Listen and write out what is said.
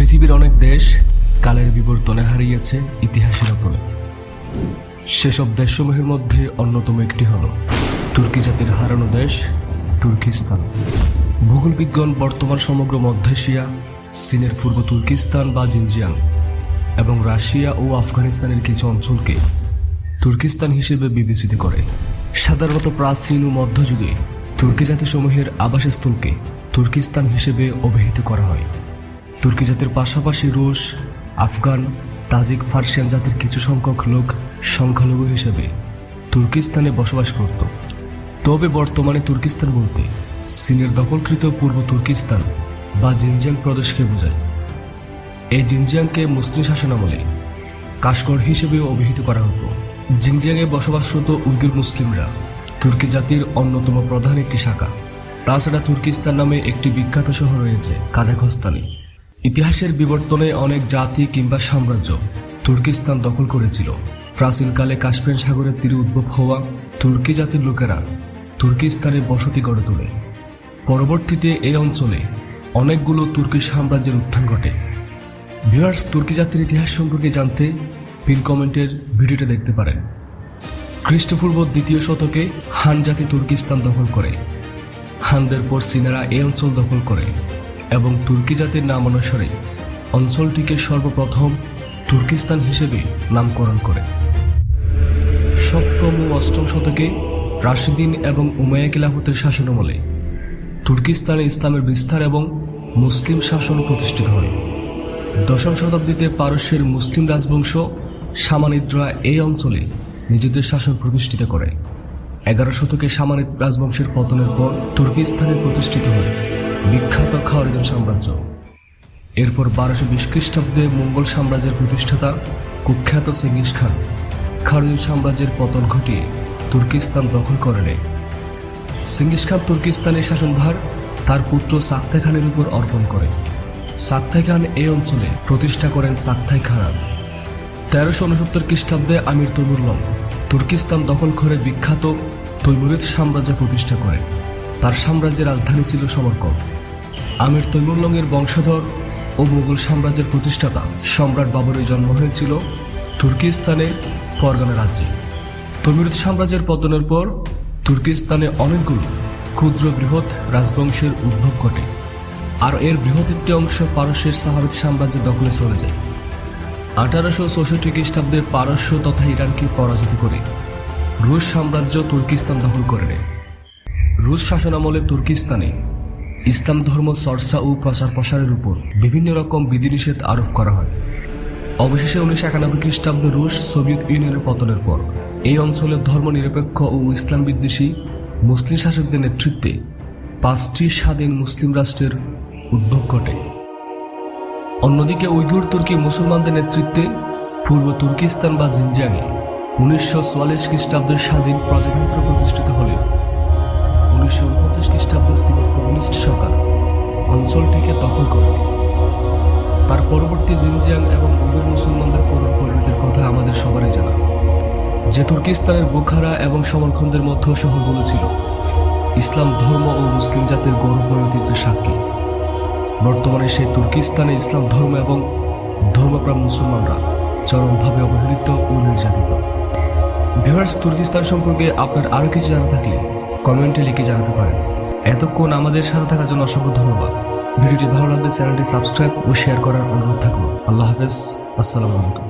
পৃথিবীর অনেক দেশ কালের বিবর্তনে হারিয়েছে ইতিহাসের অতলে সেসব দেশসমূহের মধ্যে অন্যতম একটি হল তুর্কি জাতির হারানো দেশ তুর্কিস্তান। ভূগোল বিজ্ঞান বর্তমান সমগ্র মধ্য এশিয়া, চীনের পূর্ব তুর্কিস্তান বা জিনজিয়াং এবং রাশিয়া ও আফগানিস্তানের কিছু অঞ্চলকে তুর্কিস্তান হিসেবে বিবেচিত করে। সাধারণত প্রাচীন ও মধ্যযুগে তুর্কি জাতিসমূহের আবাসস্থলকে তুর্কিস্তান হিসেবে অভিহিত করা হয়। তুর্কি জাতির পাশাপাশি রুশ, আফগান, তাজিক ফার্সিয়ান জাতির কিছু সংখ্যক লোক সংখ্যালঘু হিসেবে তুর্কিস্তানে বসবাস করত। তবে বর্তমানে তুর্কিস্তান বলতে চীনের দখলকৃত পূর্ব তুর্কিস্তান বা জিনজিয়াং প্রদেশকে বোঝায়। এই জিনজিয়াংকে মুসলিম শাসনামলে কাশগড় হিসেবেও অভিহিত করা হতো। জিনজিয়াংয়ে বসবাসরত উইগুর মুসলিমরা তুর্কি জাতির অন্যতম প্রধান একটি শাখা। তাছাড়া তুর্কিস্তান নামে একটি বিখ্যাত শহর রয়েছে কাজাখস্তানে। ইতিহাসের বিবর্তনে অনেক জাতি কিংবা সাম্রাজ্য তুর্কিস্তান দখল করেছিল। প্রাচীনকালে কাশ্মীর সাগরের তীরে উদ্ভব হওয়া তুর্কি জাতির লোকেরা তুর্কিস্তানে বসতি গড়ে তোলে। পরবর্তীতে এই অঞ্চলে অনেকগুলো তুর্কি সাম্রাজ্যের উত্থান ঘটে। ভিউয়ার্স, তুর্কি জাতির ইতিহাস সম্পর্কে জানতে পিন কমেন্টের ভিডিওটা দেখতে পারেন। খ্রিস্টপূর্ব দ্বিতীয় শতকে হান জাতি তুর্কিস্তান দখল করে। হানদের পর চীনারা এই অঞ্চল দখল করে। এবং তুর্কি জাতির নাম অনুসারে অঞ্চলটিকে সর্বপ্রথম তুর্কিস্তান হিসেবে নামকরণ করে। সপ্তম ও অষ্টম শতকে রাশিদিন এবং উমাইয়া খিলাফতের শাসনামলে তুর্কিস্তানে ইসলামের বিস্তার এবং মুসলিম শাসন প্রতিষ্ঠিত হয়। দশম শতাব্দীতে পারস্যের মুসলিম রাজবংশ সামানিদরা এই অঞ্চলে নিজেদের শাসন প্রতিষ্ঠিত করে। এগারো শতকে সামানিদ রাজবংশের পতনের পর তুর্কিস্তানে প্রতিষ্ঠিত হয়। বিখ্যাত খাওয়ারিজম সাম্রাজ্য। এরপর বারোশো বিশ খ্রিস্টাব্দে মঙ্গল সাম্রাজ্যের প্রতিষ্ঠাতা কুখ্যাত সিঙ্গিস খান খাওয়ারিজম সাম্রাজ্যের পতন ঘটিয়ে তুর্কিস্তান দখল করে নেয় সিঙ্গিস খান তুর্কিস্তানের শাসনভার তার পুত্র সাক্তাই খানের উপর অর্পণ করে। সাক্তাই খান এই অঞ্চলে প্রতিষ্ঠা করেন সাক্তাই খানাত তেরোশো উনসত্তর খ্রিস্টাব্দে আমির তৈমুরলং তুর্কিস্তান দখল করে বিখ্যাত তৈমুরিদ সাম্রাজ্য প্রতিষ্ঠা করেন। তার সাম্রাজ্যের রাজধানী ছিল সমরকন্দ। আমির তৈমুরলংয়ের বংশধর ও মুঘল সাম্রাজ্যের প্রতিষ্ঠাতা সম্রাট বাবরের জন্ম হয়েছিল তুর্কিস্তানে পরগনা রাজ্যে। তৈমুরিদ সাম্রাজ্যের পতনের পর তুর্কিস্তানে অনেকগুলো ক্ষুদ্র বৃহৎ রাজবংশের উদ্ভব ঘটে, আর এর বৃহৎ একটি অংশ পারস্যের সাহাবিদ সাম্রাজ্যের দখলে চলে যায়। আঠারোশো চৌষট্টি খ্রিস্টাব্দে পারস্য তথা ইরানকে পরাজিত করে রুশ সাম্রাজ্য তুর্কিস্তান দখল করে নেয়। রুশ শাসনামলে তুর্কিস্তানে ইসলাম ধর্ম চর্চা ও প্রচার প্রসারের উপর বিভিন্ন রকম বিধিনিষেধ আরোপ করা হয়। অবশেষে উনিশশো একানব্বই খ্রিস্টাব্দে রুশ সোভিয়েত ইউনিয়নের পতনের পর এই অঞ্চলের ধর্মনিরপেক্ষ ও ইসলাম বিদ্বেষী মুসলিম শাসকদের নেতৃত্বে পাঁচটি স্বাধীন মুসলিম রাষ্ট্রের উদ্ভব ঘটে। অন্যদিকে উইঘুর তুর্কি মুসলমানদের নেতৃত্বে পূর্ব তুর্কিস্তান বা জিনজিয়াংয়ে উনিশশো চুয়াল্লিশ খ্রিস্টাব্দের স্বাধীন প্রজাতন্ত্র প্রতিষ্ঠিত হলে উনিশশো উনপঞ্চাশ খ্রিস্টাব্দে চীনের কমিউনিস্ট সরকার অঞ্চলটিকে দখল করে। তার পরবর্তী জিনজিয়াং এবং উইঘুর মুসলমানদের করুণ পরিণতির কথা আমাদের সবারই জানা। যে তুর্কিস্তানের বুখারা এবং সমরখন্দের মধ্যে শহরগুলো ছিল। ইসলাম, ধর্ম ও মুসলিম জাতির গৌরবময় ঐতিহ্যের সাক্ষী। বর্তমানে সেই তুর্কিস্তানে ইসলাম, ধর্ম এবং ধর্মপ্রাণ মুসলমানরা চরমভাবে অবহেলিত ও নির্যাতিত। ভিভার্স তুর্কিস্তান সম্পর্কে আপনার আরও কিছু জানা থাকলে কমেন্টে লিখে জানাতে পারেন। এতক্ষণ আমাদের সাথে থাকার জন্য অসংখ্য ধন্যবাদ। ভিডিওটি ভালো লাগলে চ্যানেলটি সাবস্ক্রাইব ও শেয়ার করার অনুরোধ থাকল। আল্লাহ হাফেজ। আসসালামু আলাইকুম।